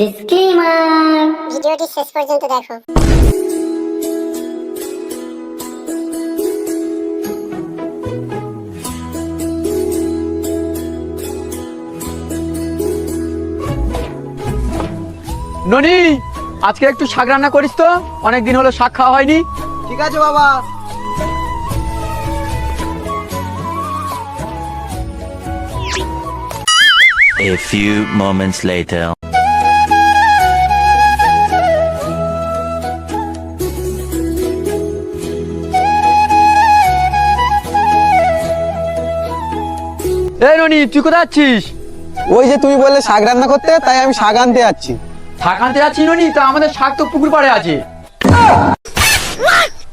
Disclaimer ভিডিওটি শেষ পর্যন্ত দেখো। ননি আজকে একটু শাক রান্না করিস তো? অনেকদিন হলো শাক খাওয়া হয়নি। ঠিক আছে বাবা। A few moments later. এই ননি তুই কোথায় যাচ্ছিস ওই যে তুমি বললে শাক রান্না করতে তাই আমি শাক আনতে যাচ্ছি। শাক আনতে যাচ্ছিস ননি? তা আমাদের শাক তো পুকুর পাড়ে আছে।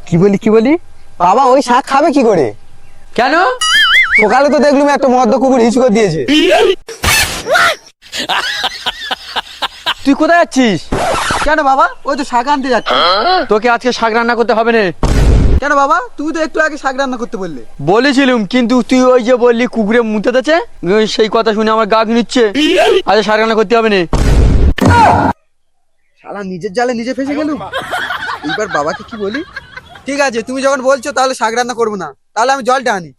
কি বলি কি বলি? বাবা ওই শাক খাবে কি করে? কেন? সকালে তো দেখলুম একটা মদ্য কুকুর হিচকো দিয়েছে। তুই কোথায় যাচ্ছিস? কেন বাবা? ওই তো শাক আনতে যাচ্ছি। তোকে আজকে শাক রান্না করতে হবে না। কেন বাবা? তুমি তো একটু আগে শাক রান্না করতে বললে। বলেছিলুম কিন্তু তুই ওই যে বললি কুকুরে মুতে দেছে সেই কথা শুনে আমার গা ঘিনুচ্ছে। আজ শাক রান্না করতে হবে না। শালা নিজের জালে নিজে ফেসে এইবার বাবাকে কি বলি? ঠিক আছে তুমি যখন বলছো তাহলে শাক রান্না করব না। তাহলে আমি জলটা আনি।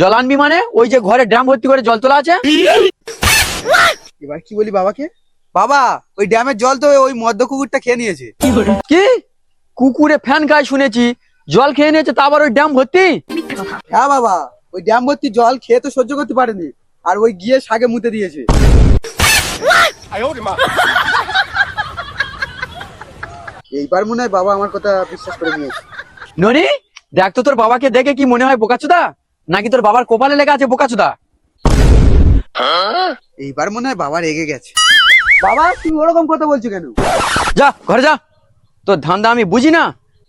জল আনবি মানে? ওই যে ঘরে ড্রাম ভর্তি করে জল তোলা আছে? এবার কি বলি বাবাকে? বাবা ওই ড্যামের জল তো ওই মদ্য কুকুরটা খেয়ে নিয়েছে। কি? কুকুরে ফ্যান গায়ে শুনেছি জল খেয়ে নিয়েছে তা আবার ওই ড্রাম ভর্তি? হ্যাঁ বাবা ওই ড্যাম ভর্তি জল খেয়ে তো সহ্য করতে পারেনি আর ওই গিয়ে শাকে মুতে দিয়েছে। এইবার মনে হয় বাবা আমার কথা বিশ্বাস করে নিয়েছে। ননি দেখ তো তোর বাবাকে দেখে কি মনে হয় বোকাচুদা? নাকি তোর বাবার কপালে লেখা আছে বোকাচুদা? এইবার মনে হয় বাবা রেগে গেছে। বাবা তুমি ওরকম কথা বলছো কেন? যা ঘরে যা। তোর ধান্দা আমি বুঝি না।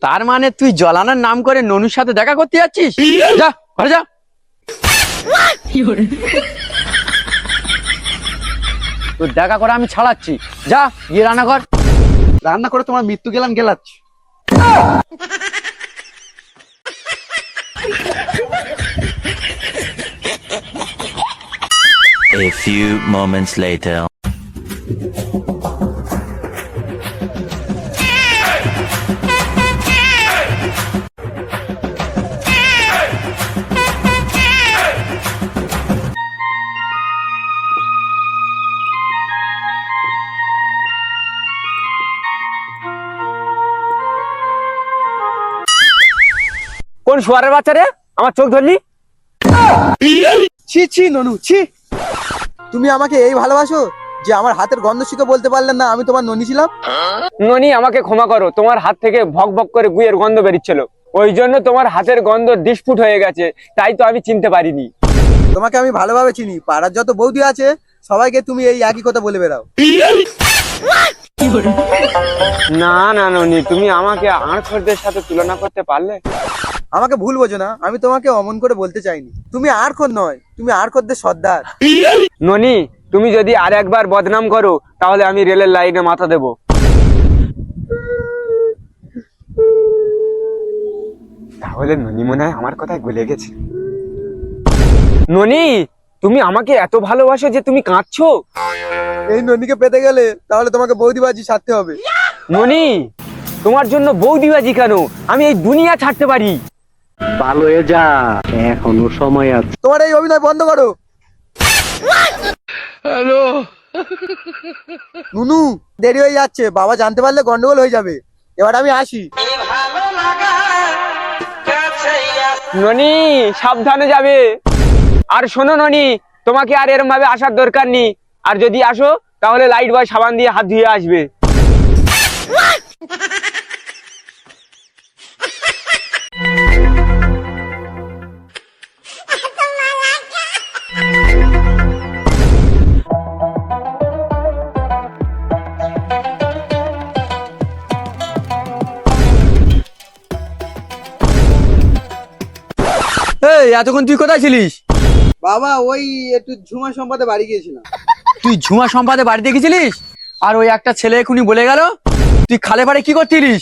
তার মানে তুই জলানার নাম করে ননুর সাথে দেখা করতে যাচ্ছিস? যা ঘরে যা। তোর দেখা করে আমি ছাড়াচ্ছি। যা গিয়ে রান্না কর রান্না করে তোমার মৃত্যু গেলাম গেলাচ্ছি। A few moments later. কোন শুয়ারের বাচ্চা রে? আমার চোখ ধরলি? ছি ছি ননু ছি। তুমি আমাকে এই ভালোবাসো যে আমার হাতের গন্ধ শিখে বলতে পারলেন না আমি তোমার ননি ছিলাম? ননি আমাকে ক্ষমা করো। তোমার হাত থেকে ভক ভক করে গুয়ের গন্ধ বেরিচ্ছিল। ওই জন্য তোমার হাতের গন্ধ ডিসপুট হয়ে গেছে তাই তো আমি চিনতে পারিনি। তোমাকে আমি ভালোভাবে চিনি। পাড়ার যত বৌদি আছে সবাইকে তুমি এই একই কথা বলে বেড়াও। না না ননি তুমি আমাকে আঁড়খরদের সাথে তুলনা করতে পারলে? আমাকে ভুল বোঝো না আমি তোমাকে অমন করে বলতে চাইনি। তুমি আর খোদ নয় তুমি আর খোদ্দের সর্দার। ননি তুমি যদি আর একবার বদনাম করো তাহলে আমি রেলের লাইনে মাথা দেব। তাহলে ননি মনে হয় আমার কথায় গলে গেছে। ননি তুমি আমাকে এত ভালোবাসো যে তুমি কাঁদছো? এই ননীকে পেতে গেলে তাহলে তোমাকে বৌদিবাজি ছাড়তে হবে। ননি তোমার জন্য বৌদিবাজি কেন? আমি এই দুনিয়া ছাড়তে পারি। ভালো হয়ে যা এখনও সময় আছে। তোমার এই অভিনয় বন্ধ করো। হ্যালো। নুনু দেরি হয়ে যাচ্ছে বাবা জানতে পারলে গন্ডগোল হয়ে যাবে। এবার আমি আসি। ননি সাবধানে যাবে। আর শোনো ননি তোমাকে আর এরম ভাবে আসার দরকার নেই। আর যদি আসো তাহলে লাইট বয় সাবান দিয়ে হাত ধুয়ে আসবে। এই এতক্ষণ তুই কোথায় ছিলিস? বাবা ওই একটু ঝুমা সম্পাদে বাড়ি গিয়েছিলাম। তুই ঝুমা সম্পাদে বাড়িতে গেছিলিস আর ওই একটা ছেলে এখুনি বলে গেল তুই খালে পাড়ে কি করতিলিস?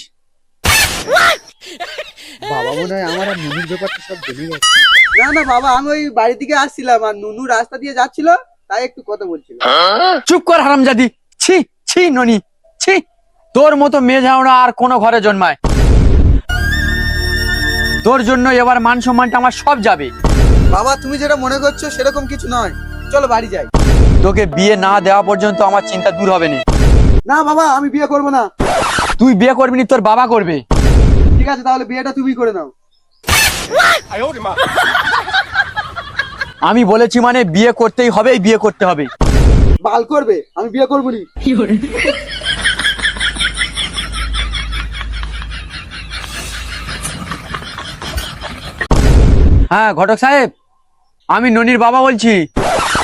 বাবা মনে হয় আমার আর নুনুর ব্যাপারটা সব জেনে গেছে। না না বাবা আমি ওই বাড়ি থেকে আসছিলাম আর নুনু রাস্তা দিয়ে যাচ্ছিল তাই একটু কথা বলছিল। চুপ কর হারামজাদি। ছি ছি ননি ছি। তোর মতো মেয়ে ঝাউড়া আর কোনো ঘরে জন্মায়। তোর জন্য এবার মান সম্মানটা আমার সব যাবে। বাবা তুমি যেটা মনে করছ সেরকম কিছু নয়। চলো বাড়ি যাই। তোকে বিয়ে না দেওয়া পর্যন্ত আমার চিন্তা দূর হবে না। না বাবা আমি বিয়ে করব না। তুই বিয়ে করবি নি তোর বাবা করবে। ঠিক আছে তাহলে বিয়েটা তুমি করে নাও। আমি বলেছি মানে বিয়ে করতেই হবে বিয়ে করতে হবে বাল করবে আমি বিয়ে করব নি। হ্যাঁ ঘটক সাহেব আমি ননির বাবা বলছি।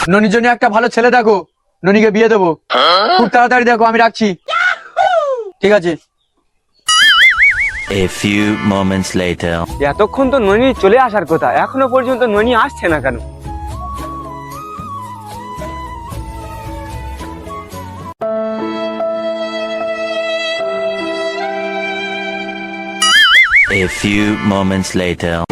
ননির জন্য একটা ভালো ছেলে দেখো ননিকে বিয়ে দেবো খুব তাড়াতাড়ি দেখো আমি রাখছি ঠিক আছে A few moments later. এতক্ষণ তো ননি চলে আসার কথা এখনও পর্যন্ত ননি আসছে না কেন A few moments later.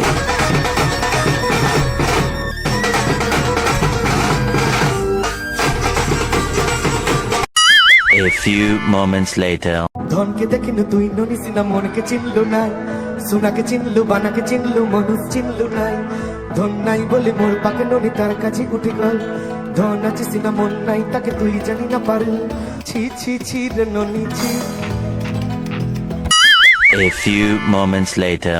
Few moments later. ধনকে দেখিনু তুই ননি সিনা মনকে চিনলু নাই। সোনাকে চিনলু বানাকে চিনলু মনুষ চিনলু নাই। ধন নাই বলে মোর পাকে ননি তার কাছে উঠে গেল। ধন আছে সিনা মন নাই তাকে তুই জানি না পারু ছি ছি ছি রে ননি ছি। A few moments later.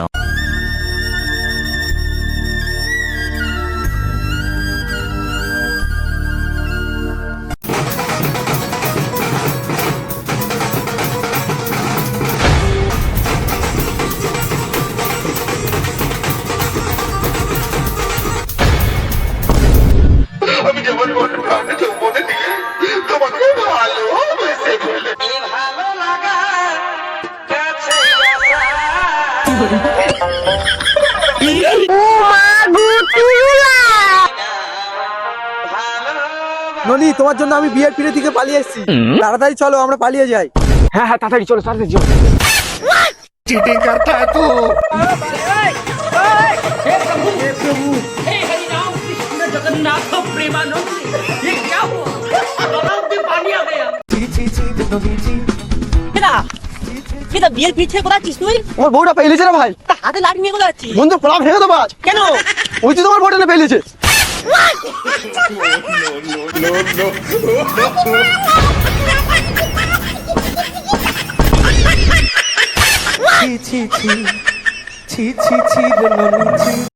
ননি তোমার জন্য আমি বিয়ের পিড়ে থেকে পালিয়ে এসেছি তাড়াতাড়ি চলো আমরা পালিয়ে যাই হ্যাঁ হ্যাঁ তাড়াতাড়ি চলো তাড়াতাড়ি চলো চিটিং করতা है तू हे हरिनाम कृष्ण जगन्नाथ प्रेमानंद ये क्या हुआ तालाब में पानी आ गया ছি ছি ছি রে ননি ছি কেডা কেডা বিয়ের পিঠে কোথাচ্ছিস তুই আমার বউটা পেলিছে না ভাই তা হাতে লাঠি নিয়ে কোথাচ্ছিস বন্ধু পোলা ভেঙে দেবো আজ কেন ওই তো তোমার হোটেলে পেলিছে ছি ছি ছি ছি ছি ছি রে ননি ছি